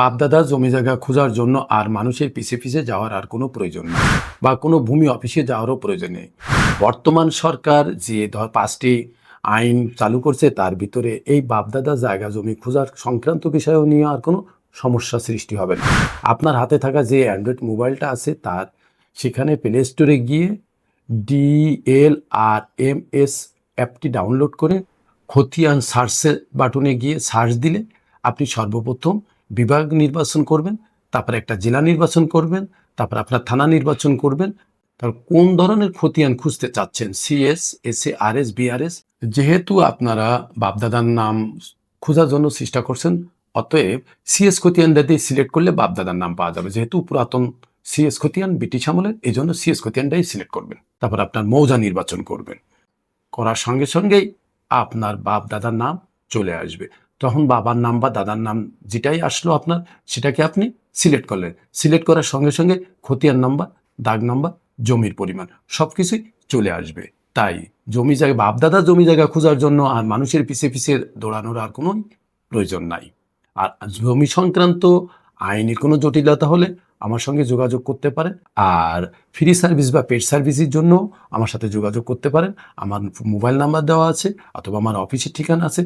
বাপদাদা জমি জায়গা খোঁজার জন্য আর মানুষের পিছে পিছে যাওয়ার আর কোনো প্রয়োজন নেই, বা কোনো ভূমি অফিসে যাওয়ারও প্রয়োজন নেই। বর্তমান সরকার যে ধর পাঁচটি আইন চালু করছে, তার ভিতরে এই বাপদাদা জায়গা জমি খোঁজার সংক্রান্ত বিষয়ও নিয়ে আর কোনো সমস্যা সৃষ্টি হবে না। আপনার হাতে থাকা যে অ্যান্ড্রয়েড মোবাইলটা আছে, তার সেখানে প্লে স্টোরে গিয়ে ডিএল আর এম এস অ্যাপটি ডাউনলোড করে খতিয়ান সার্চের বাটনে গিয়ে সার্চ দিলে আপনি সর্বপ্রথম বিভাগ নির্বাচন করবেন, তারপর একটা জেলা নির্বাচন করবেন, তারপর আপনার থানা নির্বাচন করবেন। তার কোন ধরনের খতিয়ান খুঁজতে চাচ্ছেন? CS S A R S BRS? যেহেতু আপনারা বাপদাদার নাম খোঁজার জন্য চেষ্টা করছেন, অতএব সিএস খতিয়ানটা দিয়ে সিলেক্ট করলে বাপদাদার নাম পাওয়া যাবে। যেহেতু পুরাতন সিএস খতিয়ান, ব্রিটিশ আমলের এই জন্য সিএস খতিয়ানটাই সিলেক্ট করবেন। তারপর আপনার মৌজা নির্বাচন করবেন। করার সঙ্গে সঙ্গেই আপনার বাপ দাদার নাম চলে আসবে। তখন বাবার নাম বা দাদার নাম যেটাই আসলো আপনার, সেটাকে আপনি সিলেক্ট করলেন। সিলেক্ট করার সঙ্গে সঙ্গে খতিয়ান নাম্বার, দাগ নাম্বার, জমির পরিমাণ সব কিছুই চলে আসবে। তাই জমি জায়গা বাপ দাদা জমি জায়গা খোঁজার জন্য আর মানুষের পিছে পিছে দৌড়ানোর আর কোনো প্রয়োজন নাই। আর জমি সংক্রান্ত আইনের কোনো জটিলতা হলে আমার সঙ্গে যোগাযোগ করতে পারেন। আর ফ্রি সার্ভিস বা পেড সার্ভিসের জন্য আমার সাথে যোগাযোগ করতে পারেন। আমার মোবাইল নাম্বার দেওয়া আছে অথবা আমার অফিসের ঠিকানা আছে।